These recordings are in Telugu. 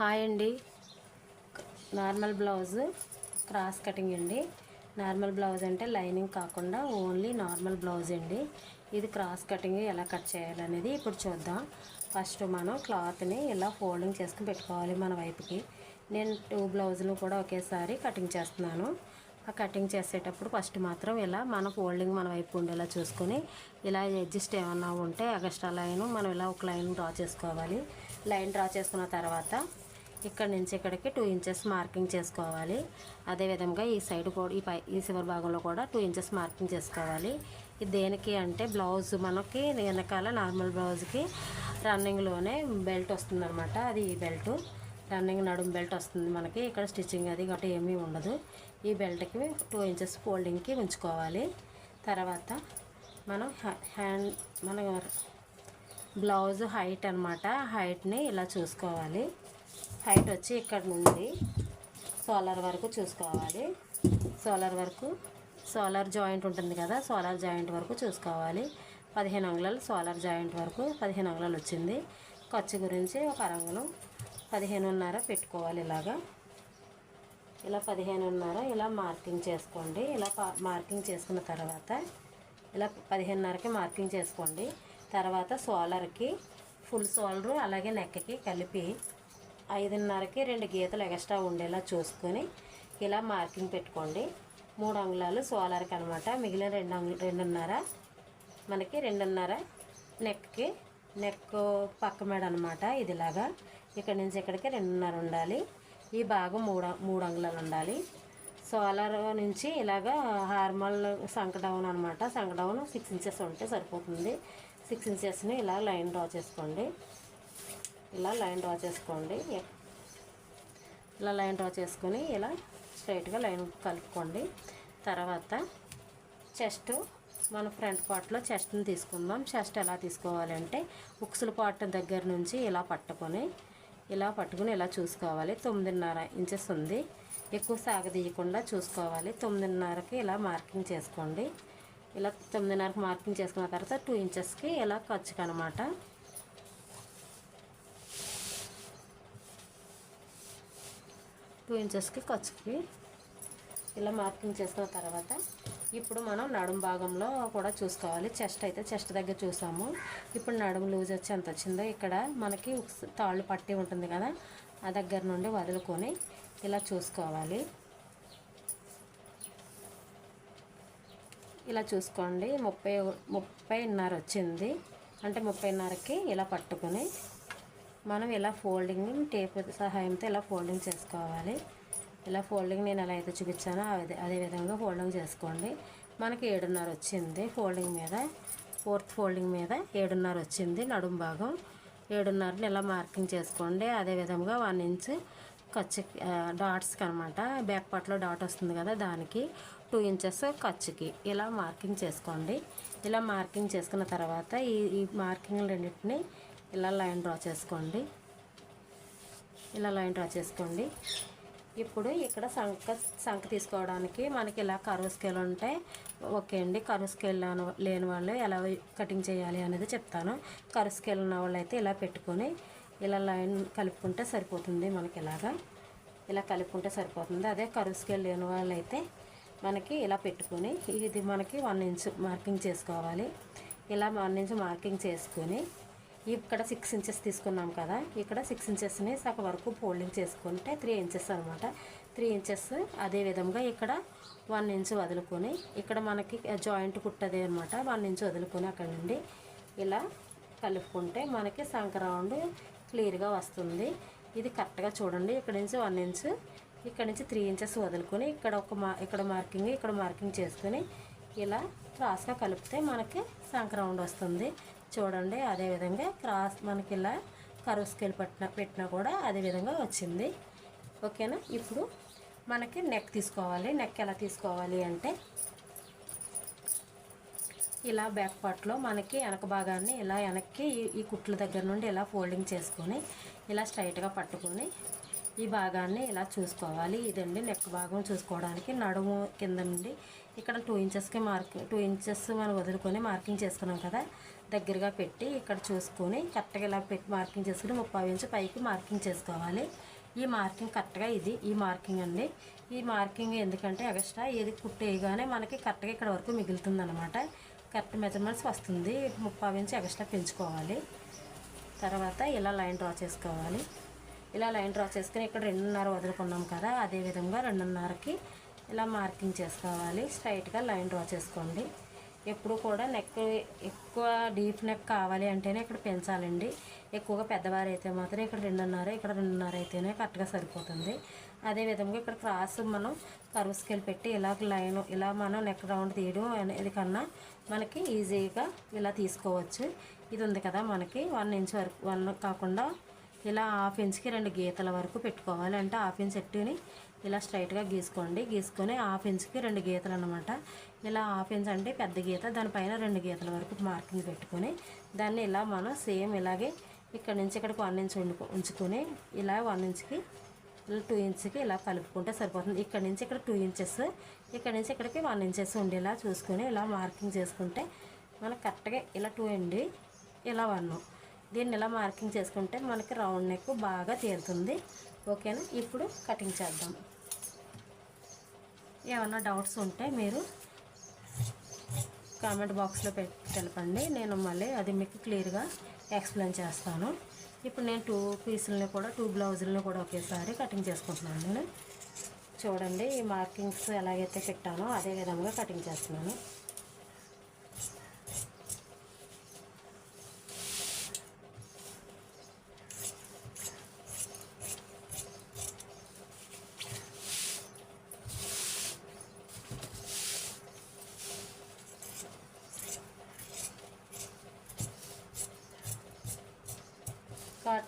హాయ్ అండి. నార్మల్ బ్లౌజ్ క్రాస్ కటింగ్ అండి. నార్మల్ బ్లౌజ్ అంటే లైనింగ్ కాకుండా ఓన్లీ నార్మల్ బ్లౌజ్ అండి. ఇది క్రాస్ కటింగ్ ఎలా కట్ చేయాలనేది ఇప్పుడు చూద్దాం. ఫస్ట్ మనం క్లాత్ని ఇలా ఫోల్డింగ్ చేసుకుని పెట్టుకోవాలి మన వైపుకి. నేను టూ బ్లౌజులు కూడా ఒకేసారి కటింగ్ చేస్తున్నాను. ఆ కటింగ్ చేసేటప్పుడు ఫస్ట్ మాత్రం ఇలా మన ఫోల్డింగ్ మన వైపు ఉండేలా చూసుకొని ఇలా అడ్జస్ట్ ఏమన్నా ఉంటే ఎక్స్ట్రా లైన్ మనం ఇలా ఒక లైన్ డ్రా చేసుకోవాలి. లైన్ డ్రా చేసుకున్న తర్వాత ఇక్కడ నుంచి ఇక్కడికి టూ ఇంచెస్ మార్కింగ్ చేసుకోవాలి. అదేవిధంగా ఈ సైడ్ కూడా ఈ పై ఈ చివరి భాగంలో కూడా టూ ఇంచెస్ మార్కింగ్ చేసుకోవాలి. ఇది దేనికి అంటే బ్లౌజ్ మనకి వెనకాల నార్మల్ బ్లౌజ్కి రన్నింగ్లోనే బెల్ట్ వస్తుందన్నమాట. అది ఈ బెల్ట్ రన్నింగ్ నడుం బెల్ట్ వస్తుంది మనకి. ఇక్కడ స్టిచ్చింగ్ అది గట్రా ఏమీ ఉండదు. ఈ బెల్ట్కి టూ ఇంచెస్ ఫోల్డింగ్కి ఉంచుకోవాలి. తర్వాత మనం హ్యా- హ్యాండ్ మన బ్లౌజ్ హైట్ అనమాట హైట్ని ఇలా చూసుకోవాలి. హైట్ వచ్చి ఇక్కడ నుండి సోలార్ వరకు చూసుకోవాలి. సోలార్ వరకు సోలార్ జాయింట్ ఉంటుంది కదా సోలార్ జాయింట్ వరకు చూసుకోవాలి. పదిహేను అంగుళాలు సోలార్ జాయింట్ వరకు పదిహేను అంగుళాలు వచ్చింది. ఖర్చు గురించి ఒక అరంగులం పదిహేనున్నర పెట్టుకోవాలి ఇలాగా. ఇలా పదిహేనున్నర ఇలా మార్కింగ్ చేసుకోండి. ఇలా పా- మార్కింగ్ చేసుకున్న తర్వాత ఇలా పదిహేనున్నరకి మార్కింగ్ చేసుకోండి. తర్వాత సోలర్కి ఫుల్ సోలరు అలాగే నెక్కకి కలిపి ఐదున్నరకి రెండు గీతలు ఎక్స్ట్రా ఉండేలా చూసుకొని ఇలా మార్కింగ్ పెట్టుకోండి. మూడు అంగుళాలు సోలార్కి అనమాట మిగిలిన రెండు అంగు రెండున్నర. మనకి రెండున్నర నెక్కి నెక్ పక్క మేడ అనమాట ఇదిలాగా. ఇక్కడ నుంచి ఇక్కడికి రెండున్నర ఉండాలి. ఈ భాగం మూడు మూడు అంగుళాలు ఉండాలి. సోలార్ నుంచి ఇలాగా హార్మల్ సంక డౌన్ అనమాట సంక డౌన్ సిక్స్ ఇంచెస్ ఉంటే సరిపోతుంది. సిక్స్ ఇంచెస్ని ఇలా లైన్ డ్రా చేసుకోండి. ఇలా లైన్ డ్రా చేసుకోండి. ఇలా లైన్ డ్రా చేసుకొని ఇలా స్ట్రైట్గా లైన్ కలుపుకోండి. తర్వాత చెస్ట్ మన ఫ్రంట్ పార్ట్లో చెస్ట్ని తీసుకుందాం. చెస్ట్ ఎలా తీసుకోవాలి అంటే ఉక్సుల పార్ట్ దగ్గర నుంచి ఇలా పట్టుకొని ఇలా పట్టుకుని ఇలా చూసుకోవాలి. తొమ్మిదిన్నర ఇంచెస్ ఉంది. ఎక్కువ సాగదీయకుండా చూసుకోవాలి. తొమ్మిదిన్నరకి ఇలా మార్కింగ్ చేసుకోండి. ఇలా తొమ్మిదిన్నరకు మార్కింగ్ చేసుకున్న తర్వాత టూ ఇంచెస్కి ఇలా ఖర్చుకు అనమాట టూ ఇంచెస్కి ఖర్చుకి ఇలా మార్కింగ్ చేసిన తర్వాత ఇప్పుడు మనం నడుం భాగంలో కూడా చూసుకోవాలి. చెస్ట్ అయితే చెస్ట్ దగ్గర చూసాము. ఇప్పుడు నడుము లూజ్ వచ్చి ఎంత వచ్చిందో ఇక్కడ మనకి తాళ్ళు పట్టి ఉంటుంది కదా ఆ దగ్గర నుండి వదులుకొని ఇలా చూసుకోవాలి. ఇలా చూసుకోండి. ముప్పై ముప్పైన్నర వచ్చింది. అంటే ముప్పైన్నరకి ఇలా పట్టుకొని మనం ఇలా ఫోల్డింగ్ టేప్ సహాయంతో ఇలా ఫోల్డింగ్ చేసుకోవాలి? ఇలా ఫోల్డింగ్ నేను ఎలా అయితే చూపించానో అదే అదే విధంగా ఫోల్డింగ్ చేసుకోండి. మనకి ఏడున్నర వచ్చింది ఫోల్డింగ్ మీద. ఫోర్త్ ఫోల్డింగ్ మీద ఏడున్నర వచ్చింది నడుం భాగం. ఏడున్నరని ఇలా మార్కింగ్ చేసుకోండి? అదే విధంగా వన్ ఇంచ్ ఖర్చు డాట్స్కి అనమాట బ్యాక్ పార్ట్లో డాట్ వస్తుంది కదా దానికి. టూ ఇంచెస్ ఖర్చుకి. ఇలా మార్కింగ్ చేసుకోండి. ఇలా మార్కింగ్ చేసుకున్న తర్వాత ఈ ఈ మార్కింగ్ రెండింటిని ఇలా లైన్ డ్రా చేసుకోండి. ఇలా లైన్ డ్రా చేసుకోండి. ఇప్పుడు ఇక్కడ సంక సంక తీసుకోవడానికి మనకి ఇలా కరువు స్కేల్ ఉంటే ఓకే అండి. కరువు స్కేల్ లేని లేని వాళ్ళు ఎలా కటింగ్ చేయాలి అనేది చెప్తాను. కరువు స్కేల్ ఉన్న వాళ్ళు అయితే ఇలా పెట్టుకొని ఇలా లైన్ కలుపుకుంటే సరిపోతుంది మనకి ఇలాగా. ఇలా కలుపుకుంటే సరిపోతుంది. అదే కరువు స్కేల్ లేని వాళ్ళు అయితే మనకి ఇలా పెట్టుకొని ఇది మనకి వన్ ఇంచ్ మార్కింగ్ చేసుకోవాలి. ఇలా వన్ ఇంచ్ మార్కింగ్ చేసుకొని ఇక్కడ సిక్స్ ఇంచెస్ తీసుకున్నాం కదా. ఇక్కడ సిక్స్ ఇంచెస్ని సగం వరకు ఫోల్డింగ్ చేసుకుంటే త్రీ ఇంచెస్ అనమాట త్రీ ఇంచెస్ అదే విధంగా ఇక్కడ వన్ ఇంచ్ వదులుకొని ఇక్కడ మనకి జాయింట్ కుట్టదే అనమాట వన్ ఇంచ్ వదులుకొని అక్కడ నుండి ఇలా కలుపుకుంటే మనకి సంక రౌండ్ క్లియర్గా వస్తుంది. ఇది కరెక్ట్గా చూడండి. ఇక్కడ నుంచి వన్ ఇంచ్ ఇక్కడ నుంచి త్రీ ఇంచెస్ వదులుకొని ఇక్కడ ఒక మా ఇక్కడ మార్కింగ్ ఇక్కడ మార్కింగ్ చేసుకొని ఇలా క్రాస్గా కలిపితే మనకి సంక రౌండ్ వస్తుంది. చూడండి అదేవిధంగా క్రాస్ మనకి ఇలా కరువు స్కేల్ పట్టిన పెట్టినా కూడా అదే విధంగా వచ్చింది. ఓకేనా? ఇప్పుడు మనకి నెక్ తీసుకోవాలి. నెక్ ఎలా తీసుకోవాలి అంటే ఇలా బ్యాక్ పార్ట్లో మనకి వెనక భాగాన్ని ఇలా వెనక్కి ఈ- కుట్ల దగ్గర నుండి ఇలా ఫోల్డింగ్ చేసుకొని ఇలా స్ట్రైట్గా పట్టుకొని ఈ భాగాన్ని ఇలా చూసుకోవాలి. ఇదండి నెక్ భాగం చూసుకోవడానికి నడుము కింద నుండి ఇక్కడ టూ ఇంచెస్కి మార్కింగ్ టూ ఇంచెస్ మనం వదులుకొని మార్కింగ్ చేసుకున్నాం కదా దగ్గరగా పెట్టి ఇక్కడ చూసుకొని కరెక్ట్గా ఇలా పెట్టి మార్కింగ్ చేసుకుని ముప్పై ఇంచు పైకి మార్కింగ్ చేసుకోవాలి. ఈ మార్కింగ్ కరెక్ట్గా ఇది ఈ మార్కింగ్ అండి. ఈ మార్కింగ్ ఎందుకంటే ఎక్స్ట్రా ఏది కుట్టేయగానే మనకి కరెక్ట్గా ఇక్కడ వరకు మిగులుతుంది అనమాట కరెక్ట్ మెజర్మెంట్స్ వస్తుంది. ముప్పై ఇంచు ఎక్స్ట్రా పెంచుకోవాలి. తర్వాత ఇలా లైన్ డ్రా చేసుకోవాలి. ఇలా లైన్ డ్రా చేసుకుని ఇక్కడ రెండున్నర వదులుకున్నాం కదా అదే విధంగా రెండున్నరకి ఇలా మార్కింగ్ చేసుకోవాలి. స్ట్రైట్గా లైన్ డ్రా చేసుకోండి. ఎప్పుడు కూడా నెక్ ఎక్కువ డీప్ నెక్ కావాలి అంటేనే ఇక్కడ పెంచాలండి. ఎక్కువగా పెద్దవారు అయితే మాత్రం ఇక్కడ రెండున్నర ఇక్కడ రెండున్నర అయితేనే కరెక్ట్గా సరిపోతుంది. అదే విధంగా ఇక్కడ క్రాస్ మనం కరువు స్కేల్ పెట్టి ఇలా లైన్ ఇలా మనం నెక్ రౌండ్ తీయడం అనేది కన్నా మనకి ఈజీగా ఇలా తీసుకోవచ్చు. ఇది ఉంది కదా మనకి వన్ ఇంచ్ వరకు వన్ కాకుండా ఇలా హాఫ్ ఇంచ్కి రెండు గీతల వరకు పెట్టుకోవాలి. అంటే హాఫ్ ఇంచ్ ఎట్టుని ఇలా స్ట్రైట్గా గీసుకోండి. గీసుకొని హాఫ్ ఇంచ్కి రెండు గీతలు అనమాట ఇలా హాఫ్ ఇంచ్ అంటే పెద్ద గీత దానిపైన రెండు గీతల వరకు మార్కింగ్ పెట్టుకొని దాన్ని ఇలా మనం సేమ్ ఇలాగే ఇక్కడ నుంచి ఇక్కడికి వన్ ఇంచ్ ఉండు ఉంచుకొని ఇలా వన్ ఇంచ్కి ఇలా టూ ఇంచ్కి ఇలా కలుపుకుంటే సరిపోతుంది. ఇక్కడ నుంచి ఇక్కడ టూ ఇంచెస్ ఇక్కడ నుంచి ఇక్కడికి వన్ ఇంచెస్ ఉండేలా చూసుకొని ఇలా మార్కింగ్ చేసుకుంటే మనకు కరెక్ట్గా ఇలా టూ అండి ఇలా వన్. దీన్ని ఇలా మార్కింగ్ చేసుకుంటే మనకి రౌండ్ నెక్ బాగా తీరుతుంది ఓకేనా? ఇప్పుడు కటింగ్ చేద్దాం. ఏమన్నా డౌట్స్ ఉంటే మీరు కామెంట్ బాక్స్లో పెట్టి తెలపండి. నేను మళ్ళీ అది మీకు క్లియర్గా ఎక్స్ప్లెయిన్ చేస్తాను. ఇప్పుడు నేను టూ పీసులని కూడా టూ బ్లౌజులను కూడా ఒకేసారి కటింగ్ చేసుకుంటున్నాను నేను. చూడండి ఈ మార్కింగ్స్ ఎలాగైతే పెట్టానో అదే విధంగా కటింగ్ చేస్తున్నాను.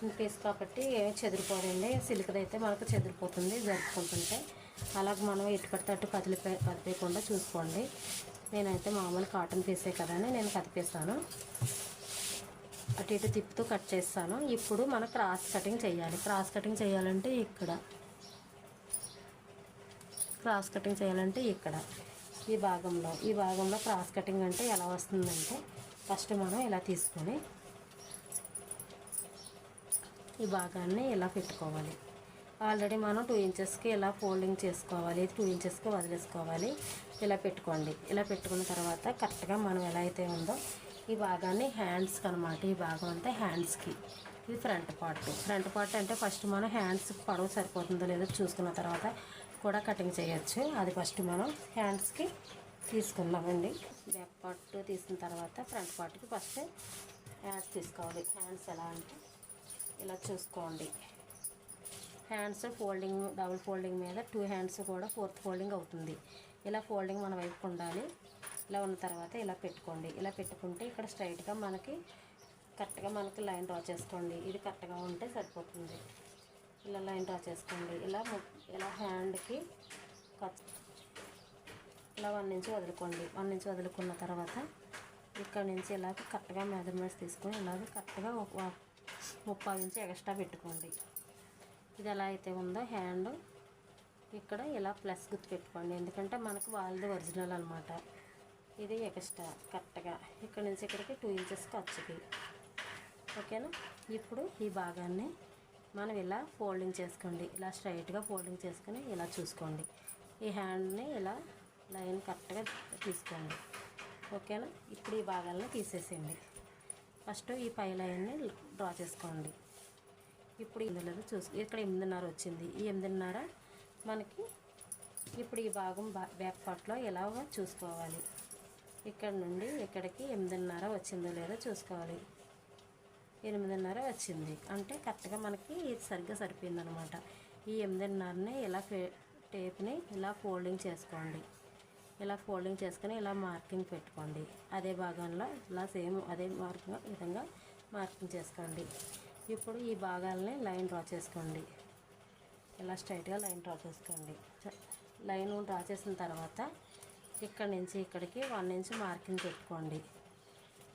కాటన్ పీస్ కాబట్టి ఏమి చెదిరిపోదండి. సిల్క్ది అయితే మనకు చెదిరిపోతుంది జరుపుకుంటుంటే. అలాగే మనం ఎటు పడితే అటు కదిలిపే కదిపేయకుండా చూసుకోండి. నేనైతే మామూలు కాటన్ పీసే కదా అని నేను కదిపేస్తాను. అటు ఇటు తిప్పుతూ కట్ చేస్తాను. ఇప్పుడు మనం క్రాస్ కటింగ్ చేయాలి. క్రాస్ కటింగ్ చేయాలంటే ఇక్కడ. క్రాస్ కటింగ్ చేయాలంటే ఇక్కడ. ఈ భాగంలో. ఈ భాగంలో క్రాస్ కటింగ్ అంటే ఎలా వస్తుందంటే ఫస్ట్ మనం ఇలా తీసుకొని ఈ భాగాన్ని ఇలా పెట్టుకోవాలి? ఆల్రెడీ మనం టూ ఇంచెస్కి ఇలా ఫోల్డింగ్ చేసుకోవాలి? టూ ఇంచెస్కి వదిలేసుకోవాలి. ఇలా పెట్టుకోండి. ఇలా పెట్టుకున్న తర్వాత కరెక్ట్గా మనం ఎలా అయితే ఉందో ఈ భాగాన్ని హ్యాండ్స్కి అనమాట ఈ భాగం అంతా హ్యాండ్స్కి ఇది ఫ్రంట్ పార్ట్ ఫ్రంట్ పార్ట్ అంటే ఫస్ట్ మనం హ్యాండ్స్ పొడవు సరిపోతుందో లేదో చూసుకున్న తర్వాత కూడా కటింగ్ చేయొచ్చు. అది ఫస్ట్ మనం హ్యాండ్స్కి తీసుకున్నామండి బ్యాక్ పార్ట్ తీసిన తర్వాత ఫ్రంట్ పార్ట్కి ఫస్ట్ హ్యాండ్స్ తీసుకోవాలి. హ్యాండ్స్ ఎలా అంటే ఇలా చూసుకోండి. హ్యాండ్స్ ఫోల్డింగ్ డబుల్ ఫోల్డింగ్ మీద టూ హ్యాండ్స్ కూడా ఫోర్త్ ఫోల్డింగ్ అవుతుంది. ఇలా ఫోల్డింగ్ మన వైపు ఉండాలి. ఇలా ఉన్న తర్వాత ఇలా పెట్టుకోండి. ఇలా పెట్టుకుంటే ఇక్కడ స్ట్రైట్గా మనకి కరెక్ట్గా మనకి లైన్ డ్రా చేసుకోండి. ఇది కరెక్ట్గా ఉంటే సరిపోతుంది. ఇలా లైన్ డ్రా చేసుకోండి. ఇలా ఇలా హ్యాండ్కి కట్ ఇలా వన్ నుంచి వదులుకోండి. వన్ నుంచి వదులుకున్న తర్వాత ఇక్కడ నుంచి ఇలాగ కరెక్ట్గా మెజర్మెంట్స్ తీసుకొని ఇలాగ కరెక్ట్గా ముప్పై ఇంచు ఎక్స్ట్రా పెట్టుకోండి. ఇది ఎలా అయితే ఉందో హ్యాండ్ ఇక్కడ ఇలా ప్లస్ గుర్తు పెట్టుకోండి. ఎందుకంటే మనకు వాళ్ళది ఒరిజినల్ అనమాట ఇది ఎక్స్ట్రా కరెక్ట్గా ఇక్కడ నుంచి ఇక్కడికి టూ ఇంచెస్ ఖర్చుకి ఓకేనా? ఇప్పుడు ఈ భాగాన్ని మనం ఇలా ఫోల్డింగ్ చేసుకోండి. ఇలా స్ట్రైట్గా ఫోల్డింగ్ చేసుకుని ఇలా చూసుకోండి. ఈ హ్యాండ్ని ఇలా లైన్ కరెక్ట్గా తీసుకోండి. ఓకేనా? ఇప్పుడు ఈ భాగాలను తీసేసేయండి. ఫస్ట్ ఈ పై లైన్ని డ్రా చేసుకోండి. ఇప్పుడు ఇందులో చూసు ఇక్కడ ఎనిమిదిన్నర వచ్చింది. ఈ ఎనిమిదిన్నర మనకి ఇప్పుడు ఈ భాగం బ్యాక్ పార్ట్లో ఎలా చూసుకోవాలి. ఇక్కడ నుండి ఇక్కడికి ఎనిమిదిన్నర వచ్చిందో లేదో చూసుకోవాలి. ఎనిమిదిన్నర వచ్చింది. అంటే కరెక్ట్గా మనకి ఇది సరిగ్గా సరిపోయిందనమాట. ఈ ఎనిమిదిన్నరని ఇలా టేప్ని ఇలా ఫోల్డింగ్ చేసుకోండి. ఇలా ఫోల్డింగ్ చేసుకొని ఇలా మార్కింగ్ పెట్టుకోండి. అదే భాగంలో ఇలా సేమ్ అదే మార్కింగ్ విధంగా మార్కింగ్ చేసుకోండి. ఇప్పుడు ఈ భాగాలని లైన్ డ్రా చేసుకోండి. ఇలా స్ట్రైట్గా లైన్ డ్రా చేసుకోండి. లైన్ డ్రా చేసిన తర్వాత ఇక్కడ నుంచి ఇక్కడికి వన్ ఇంచ్ మార్కింగ్ పెట్టుకోండి.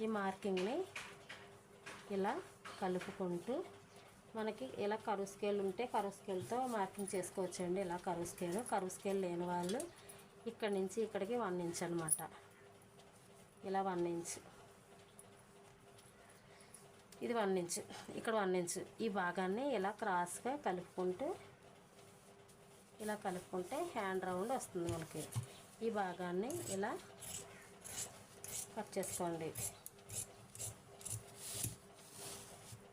ఈ మార్కింగ్ని ఇలా కలుపుకుంటూ మనకి ఇలా కరువు స్కేల్ ఉంటే కరువు స్కేల్తో మార్కింగ్ చేసుకోవచ్చండి. ఇలా కరువు స్కేల్ కరువు స్కేల్ లేని వాళ్ళు ఇక్కడ నుంచి ఇక్కడికి వన్ ఇంచ్ అనమాట ఇలా వన్ ఇంచ్. ఇది వన్ ఇంచ్. ఇక్కడ వన్ ఇంచ్. ఈ భాగాన్ని ఇలా క్రాస్గా కలుపుకుంటూ ఇలా కలుపుకుంటే హ్యాండ్ రౌండ్ వస్తుంది మనకి. ఈ భాగాన్ని ఇలా కట్ చేసుకోండి.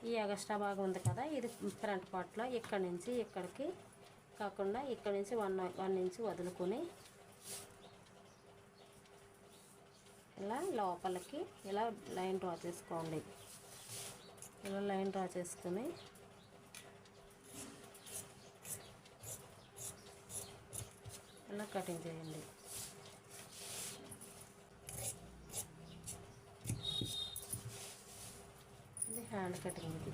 ఈ ఎగస్ట్రా భాగం ఉంది కదా ఇది ఫ్రంట్ పార్ట్లో ఇక్కడ నుంచి ఇక్కడికి కాకుండా ఇక్కడ నుంచి వన్ వన్ ఇంచ్ వదులుకొని ఇలా లోపలికి ఇలా లైన్ డ్రా చేసుకోండి. ఇలా లైన్ డ్రా చేసుకుని ఇలా కటింగ్ చేయండి. ఇది హ్యాండ్ కటింగ్ ఇది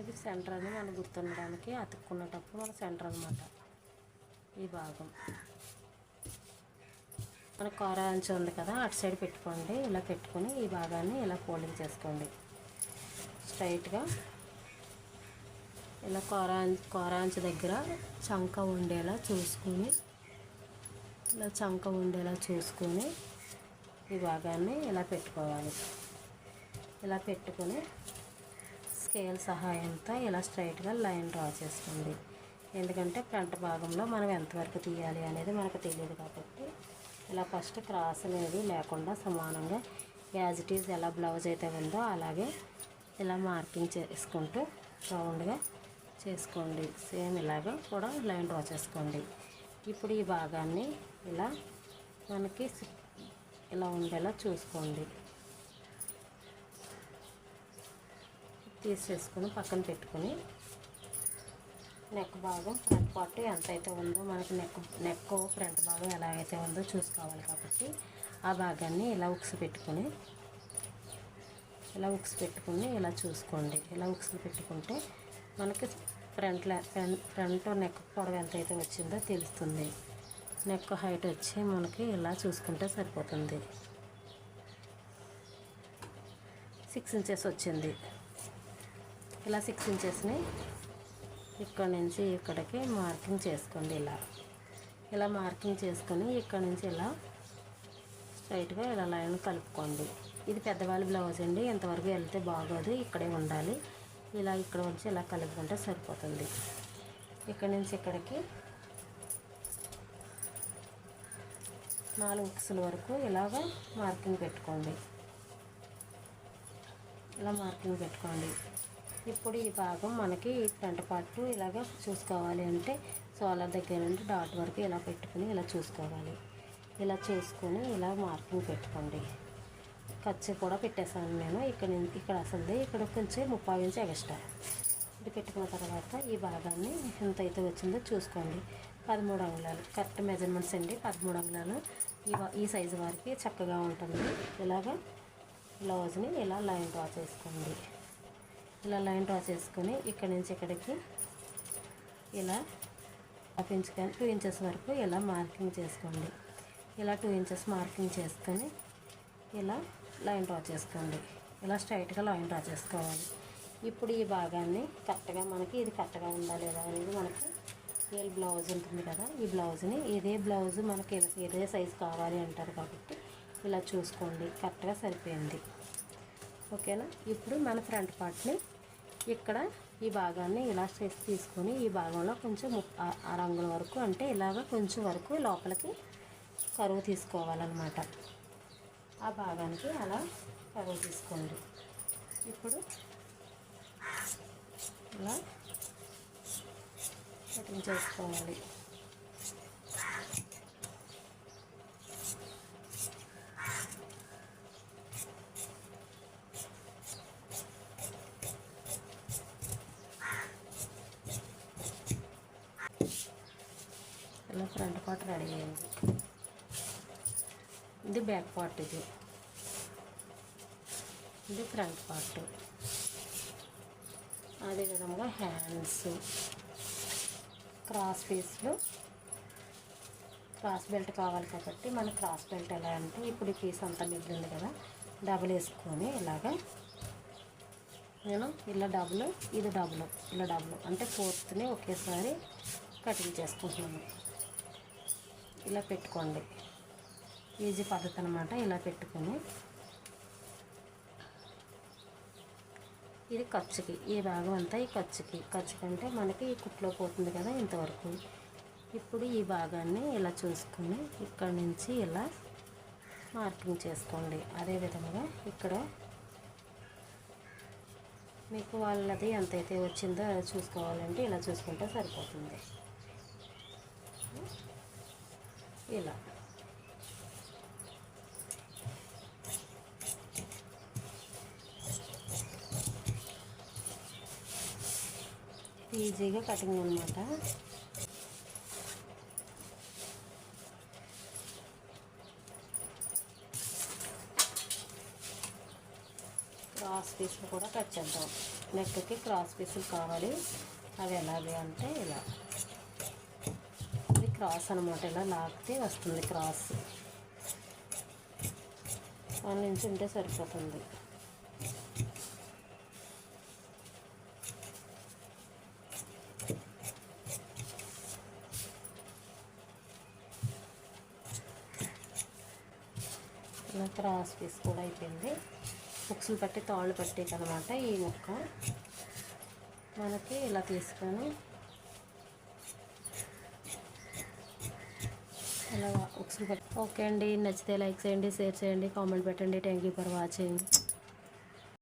ఇది సెంటర్ అని మనం గుర్తుండడానికి అతుక్కునేటప్పుడు మన సెంటర్ అనమాట ఈ భాగం. మన కూర అంచు ఉంది కదా అటు సైడ్ పెట్టుకోండి. ఇలా పెట్టుకొని ఈ భాగాన్ని ఇలా ఫోల్డింగ్ చేసుకోండి. స్ట్రైట్గా ఇలా కూర కూర అంచు దగ్గర చంక ఉండేలా చూసుకుని ఇలా చంక ఉండేలా చూసుకుని ఈ భాగాన్ని ఇలా పెట్టుకోవాలి. ఇలా పెట్టుకొని స్కేల్ సహాయంతో ఇలా స్ట్రైట్గా లైన్ డ్రా చేసుకోండి. ఎందుకంటే ఫ్రంట్ భాగంలో మనం ఎంతవరకు తీయాలి అనేది మనకు తెలియదు కాబట్టి ఇలా ఫస్ట్ క్రాస్ అనేది లేకుండా సమానంగా యాజ్ ఇట్ ఈజ్ ఎలా బ్లౌజ్ అయితే ఉందో అలాగే ఇలా మార్కింగ్ చేసుకుంటూ రౌండ్గా చేసుకోండి. సేమ్ ఇలాగ కూడా లైన్ డ్రా చేసుకోండి. ఇప్పుడు ఈ భాగాన్ని ఇలా మనకి ఇలా ఉండేలా చూసుకోండి. తీసేసుకొని పక్కన పెట్టుకొని నెక్ భాగం ఫ్రంట్ పార్ట్ ఎంత అయితే ఉందో మనకి నెక్ నెక్ ఫ్రంట్ భాగం ఎలా అయితే ఉందో చూసుకోవాలి కాబట్టి ఆ భాగాన్ని ఇలా ఉక్స్ పెట్టుకొని ఇలా ఉక్స్ పెట్టుకుని ఇలా చూసుకోండి. ఇలా ఉక్స్ పెట్టుకుంటే మనకి ఫ్రంట్ ఫ్రంట్ నెక్ పొడవు ఎంత అయితే వచ్చిందో తెలుస్తుంది. నెక్ హైట్ వచ్చి మనకి ఇలా చూసుకుంటే సరిపోతుంది. సిక్స్ ఇంచెస్ వచ్చింది. ఇలా సిక్స్ ఇంచెస్ని ఇక్కడ నుంచి ఇక్కడికి మార్కింగ్ చేసుకోండి ఇలా. ఇలా మార్కింగ్ చేసుకొని ఇక్కడ నుంచి ఇలా స్ట్రైట్గా ఇలా లైన్ కలుపుకోండి. ఇది పెద్దవాళ్ళ బ్లౌజ్ అండి ఇంతవరకు వెళ్తే బాగోదు ఇక్కడే ఉండాలి. ఇలా ఇక్కడ వచ్చి ఇలా కలుపుకుంటే సరిపోతుంది. ఇక్కడ నుంచి ఇక్కడికి నాలుగు ఉక్సుల వరకు ఇలాగ మార్కింగ్ పెట్టుకోండి. ఇలా మార్కింగ్ పెట్టుకోండి. ఇప్పుడు ఈ భాగం మనకి ఫ్రంట్ పార్ట్ ఇలాగ చూసుకోవాలి అంటే సోలార్ దగ్గర నుండి డాట్ వరకు ఇలా పెట్టుకుని ఇలా చూసుకోవాలి. ఇలా చేసుకొని ఇలా మార్కింగ్ పెట్టుకోండి. ఖర్చు కూడా పెట్టేశాను నేను. ఇక్కడ నుంచి ఇక్కడ అసలు ఇక్కడ కొంచెం ముప్పై ఇంచు ఎక్స్ట్రా. ఇది పెట్టుకున్న తర్వాత ఈ భాగాన్ని ఎంత అయితే వచ్చిందో చూసుకోండి. పదమూడు అంగుళాలు. కరెక్ట్ మెజర్మెంట్స్ అండి. పదమూడు అంగుళాలు. ఈ ఈ సైజు వారికి చక్కగా ఉంటుంది. ఇలాగ బ్లౌజ్ని ఇలా లైన్ డ్రా చేసుకోండి. ఇలా లైన్ డ్రా చేసుకొని ఇక్కడ నుంచి ఇక్కడికి ఇలా హాఫ్ ఇంచ్ కానీ టూ ఇంచెస్ వరకు ఇలా మార్కింగ్ చేసుకోండి. ఇలా టూ ఇంచెస్ మార్కింగ్ చేసుకొని ఇలా లైన్ డ్రా చేసుకోండి. ఇలా స్ట్రైట్గా లైన్ డ్రా చేసుకోవాలి. ఇప్పుడు ఈ భాగాన్ని కరెక్ట్గా మనకి ఇది కరెక్ట్గా ఉందా లేదా అనేది మనకి ఏ బ్లౌజ్ ఉంటుంది కదా ఈ బ్లౌజ్ని ఇదే బ్లౌజ్ మనకి ఇదే సైజు కావాలి అంటారు కాబట్టి ఇలా చూసుకోండి. కరెక్ట్గా సరిపోయింది. ఓకేనా? ఇప్పుడు మన ఫ్రంట్ పార్ట్ని ఇక్కడ ఈ భాగాన్ని ఇలా చేసి తీసుకొని ఈ భాగంలో కొంచెం ఆ రంగుల వరకు అంటే ఇలాగ కొంచెం వరకు లోపలికి కరువు తీసుకోవాలన్నమాట. ఆ భాగానికి అలా కరువు తీసుకోండి. ఇప్పుడు ఇలా కటింగ్ చేసుకోవాలి ఇలా ఫ్రంట్ పార్ట్ రెడీ అయింది ఇది బ్యాక్ పార్ట్ ఇది. ఇది ఫ్రంట్ పార్ట్. అదేవిధంగా హ్యాండ్స్. క్రాస్ పీస్లు. క్రాస్ బెల్ట్ కావాలి కాబట్టి మన క్రాస్ బెల్ట్ ఎలా అంటే ఇప్పుడు పీస్ అంతా మిగిలింది కదా డబుల్ వేసుకొని ఇలాగా నేను ఇలా డబుల్ ఇది డబుల్ ఇలా డబుల్ అంటే ఫోర్త్ని ఒకేసారి కటింగ్ చేసుకుంటున్నాను. ఇలా పెట్టుకోండి. ఈజీ పద్ధతి అనమాట ఇలా పెట్టుకొని. ఇది ఖర్చుకి ఈ భాగం అంతా ఈ ఖర్చుకి ఖర్చు కంటే మనకి ఈ కుట్లో పోతుంది కదా ఇంతవరకు. ఇప్పుడు ఈ భాగాన్ని ఇలా చూసుకుని ఇక్కడ నుంచి ఇలా మార్కింగ్ చేసుకోండి. అదేవిధంగా ఇక్కడ మీకు వాళ్ళది ఎంత అయితే వచ్చిందో చూసుకోవాలంటే ఇలా చూసుకుంటే సరిపోతుంది. ఇలా. ఈజీగా కటింగ్ అనమాట క్రాస్ పీసులు కూడా కట్ చేద్దాం. నెక్కి క్రాస్ పీసులు కావాలి. అవి ఎలాగే అంటే ఇలా. ఇది క్రాస్ అనమాట ఇలా లాగితే వస్తుంది క్రాస్. వన్ ఇంచ్ ఉంటే సరిపోతుంది. ఇలా క్రాస్ పీస్ కూడా అయిపోయింది. బుక్స్లు పట్టి తాళ్ళు పట్టేది అనమాట ఈ ముక్క. మనకి ఇలా తీసుకొని ఇలా బుక్స్లు పట్టి ఓకే అండి. నచ్చితే లైక్ చేయండి షేర్ చేయండి కామెంట్ పెట్టండి. Thank you for watching.